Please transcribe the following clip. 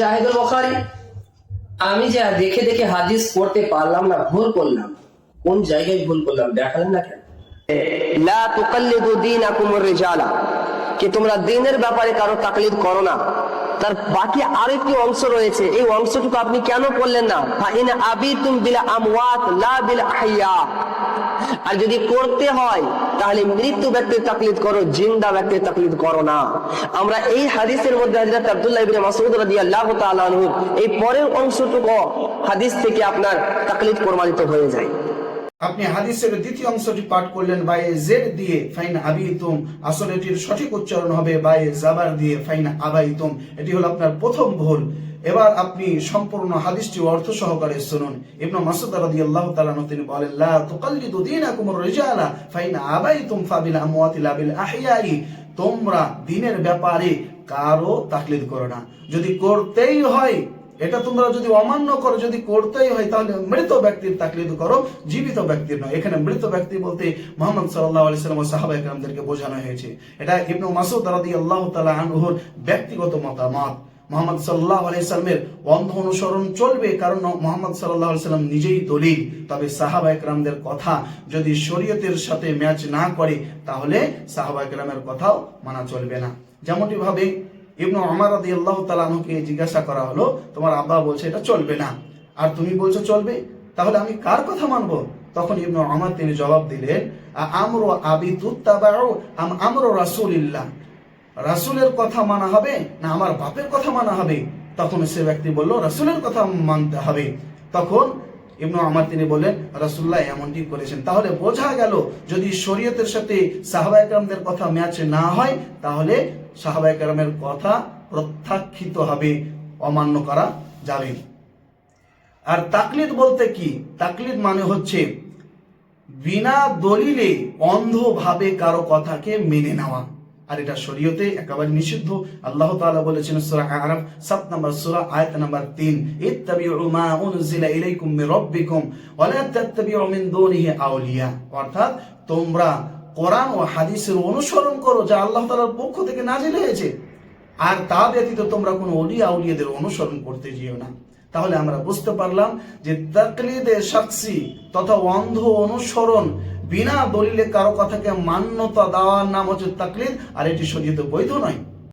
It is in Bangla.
জাহেদুল বখারি। আমি যা দেখে দেখে হাদিস পড়তে পারলাম না, ভুল করলাম। কোন জায়গায় ভুল করলাম, দেখালেন না কেন? লা তুকাল্লিদু দীনাকুমুর রিজালা। কি তোমরা দিনের ব্যাপারে কারও তাকলিদ করো না? তার বাকি আরেকটি অংশ রয়েছে। এই অংশটুকু আপনি কেন করলেন না? ফাইন আবিতুম বিলা আমওয়াত, লা বিল আহইয়া। আর যদি করতে হয়, তাহলে মৃত্যু ব্যক্তির তাকলিদ করো, জিন্দা ব্যক্তির তাকলিদ করো না। আমরা এই হাদিসের মধ্যে হযরত আব্দুল্লাহ ইবনে মাসউদ রাদিয়াল্লাহু তাআলা আনহু, এই পরের অংশটুকু হাদিস থেকে আপনার তাকলিদ প্রমাণিত হয়ে যায়। আপনি হাদিসের দ্বিতীয় অংশটি পাঠ করলেন বায়ে জেড দিয়ে ফাইন আবিতুম। আসলে এটির সঠিক উচ্চারণ হবে বায়ে জাবার দিয়ে ফাইন আবাইতুম। এটি হলো আপনার প্রথম ভুল। এবার আপনি সম্পূর্ণ হাদিসটি অর্থ সহকারে শুনুন। ইবনু মাসুদ রাদিয়াল্লাহু তাআলা তিনি বলেন, লা তুকাল্লিদু দীনাকুমুর রিজালা ফাইন আবাইতুম ফাবিল আমওয়াতি লা বিল আহইয়াই। তোমরা দিনের ব্যাপারে কারও তাকলিদ করো না। যদি করতেই হয় এটা তোমরা যদি অমান্য করো, যদি করতেই হয়, তাহলে মৃত ব্যক্তির তাকলিদ করো, জীবিত ব্যক্তির নয়। এখানে মৃত ব্যক্তি বলতে মোহাম্মদ সাল্লাহ আলি সাল্লাম সাহাবা একরামদেরকে বোঝানো হয়েছে। এটা ইবনু মাসুদ রাদি আল্লাহ তালা আনহুর ব্যক্তিগত মতামত। মোহাম্মদ সাল্লাহ আলাইসাল্লামের অন্ধ অনুসরণ চলবে কারণ মোহাম্মদ সাল্লাহ সাল্লাম নিজেই দলিল। তবে সাহাবা একরামদের কথা যদি শরীয়তের সাথে ম্যাচ না করে, তাহলে সাহাবা একরামের কথাও মানা চলবে না। যেমনটি ভাবে ইবনু আমার রাদি আল্লাহ তালানুকে জিজ্ঞাসা করা হলো, তোমার আব্বা বলছে এটা চলবে না। আর তুমি বলছো চলবে? তাহলে আমি কার কথা মানবো? তখন ইবনু আমার তিনি জবাব দিলেন আমর আবি তুত্তাবাউ আম আমর রাসূলিল্লাহ। রাসূলের কথা মানা হবে না আমার বাপের কথা মানা হবে? তখন সে ব্যক্তি বলল, রাসূলের কথা মানতে হবে। তখন ইবনু আমার তিনি বললেন, রাসূলুল্লাহ এমনটি করেছেন। তাহলে বোঝা গেল, যদি শরীয়তের সাথে সাহাবা কথা ম্যাচ না হয়, তাহলে সাহাবা একরামের কথা প্রত্যাখ্যিত হবে, অমান্য করা যাবে আর তাকলিদ বলতে কি? তাকলিদ মানে হচ্ছে বিনা দলিলে অন্ধভাবে কারও কথাকে মেনে নেওয়া। আর এটা শরীয়তে একেবারে নিষিদ্ধ। আল্লাহ তাআলা বলেছেন সূরা আরাফ 7 নম্বর সূরা, আয়াত নম্বর 3 ইত্তাবিউ মা উনজিলা ইলাইকুম মির রাব্বিকুম ওয়া লা তাত্তাবিউ মিন দুনিহি আউলিয়া। অর্থাৎ তোমরা কোরআন ও হাদিসের অনুসরণ করো যা আল্লাহ তালার পক্ষ থেকে নাজিল হয়েছে। আর তা ব্যতীত তোমরা কোনো অলিয়া আউলিয়াদের অনুসরণ করতে যেও না। তাহলে আমরা বুঝতে পারলাম যে তাকলিদে সাক্ষী তথা অন্ধ অনুসরণ বিনা দলিলে কারও কথাকে মান্যতা দেওয়ার নাম হচ্ছে তাকলিদ, আর এটি শরীয়তে বৈধ নয়।